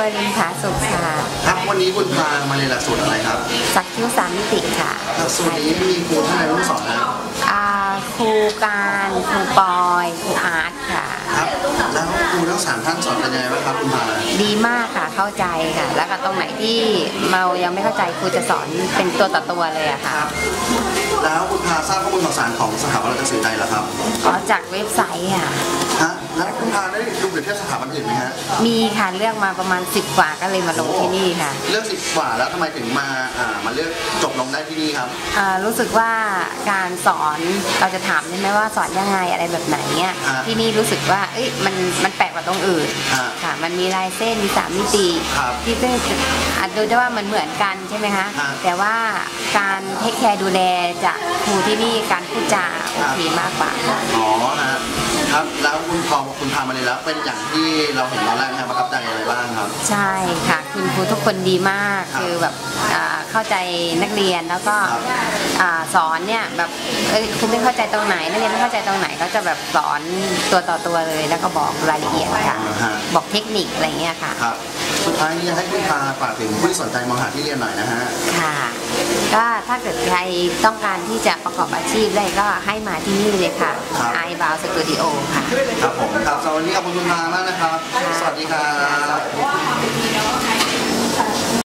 วรินทร์ผาสุขค่ะครับวันนี้คุณพามาเรียนหลักสูตรอะไรครับ สักคิ้วสามมิติค่ะหลักสูตรนี้มีครูท่านใดรู้สอนนะอ่าครูการครูปอยครูอาร์ตค่ะ ครับ แล้วครู ทั้งสามท่านสอนกันยังไงบ้างครับคุณพาดีมากค่ะเข้าใจค่ะ แล้วก็ตรงไหนที่เรายังไม่เข้าใจครูจะสอนเป็นตัวต่อตัวเลยอะค่ะครับแล้วคุณพาทราบข้อมูลข่าวสารของสถาบันราชสื่อใดเหรอครับขอจากเว็บไซต์ค่ะ ฮะแล้วคุณพาได้ดูเปรียบเทียบสถาบันอื่นไหมฮะมีค่ะเลือกมาประมาณ 10 กว่าก็เลยมาลงที่นี่ค่ะ เลือกสิบกว่าแล้วทำไมถึงมาอ่ามาเลือกจบลงได้ที่นี่ครับอ่ารู้สึกว่าการสอนเราจะถามได้ไหมว่าสอนยังไงอะไรแบบไหนเนี่ยอ่าที่นี่รู้สึกว่าเอ้ยมันมันแปลกกว่าตรงอื่นอ่าค่ะ มันมีลายเส้นมีสามมิติครับที่ซึ่งอาจดูได้ว่ามันเหมือนกันใช่ไหมคะอ่าแต่ว่าการเทคแคร์ดูแลจากครูที่นี่การพูดจาโอเคมากกว่าค่ะ อ๋อฮะครับแล้วคุณพอคุณพามาเรียนแล้วเป็นอย่างที่เราเห็นตอนแรกไหมครับประทั บใจอะไรบ้างครับ ใช่ค่ะคุณครูทุกคนดีมากครับคือแบบอ่าเข้าใจนักเรียนแล้วก็ครับอ่าสอนเนี่ยแบบเอ้ยคุณไม่เข้าใจตรงไหนนักเรียนไม่เข้าใจตรงไหนก็จะแบบสอนตัวต่อตัวเลย แล้วก็บอกรายละเอียดค่ะอ๋อฮะบอกเทคนิคอะไรเงี้ยค่ะครับสุดท้ายนี้ให้คุณพาฝากถึงผู้ที่สนใจมหาที่เรียนหน่อยนะฮะค่ะก็ถ้าเกิดใครต้องการที่จะประกอบอาชีพได้ก็ให้มาที่นี่เลยค่ะครับไอ b บ o สตูดิโอค่ะครับผมครับสำหรับ วันนี้ขอบคุณคุณพามากนะครับ สวัสดีครับ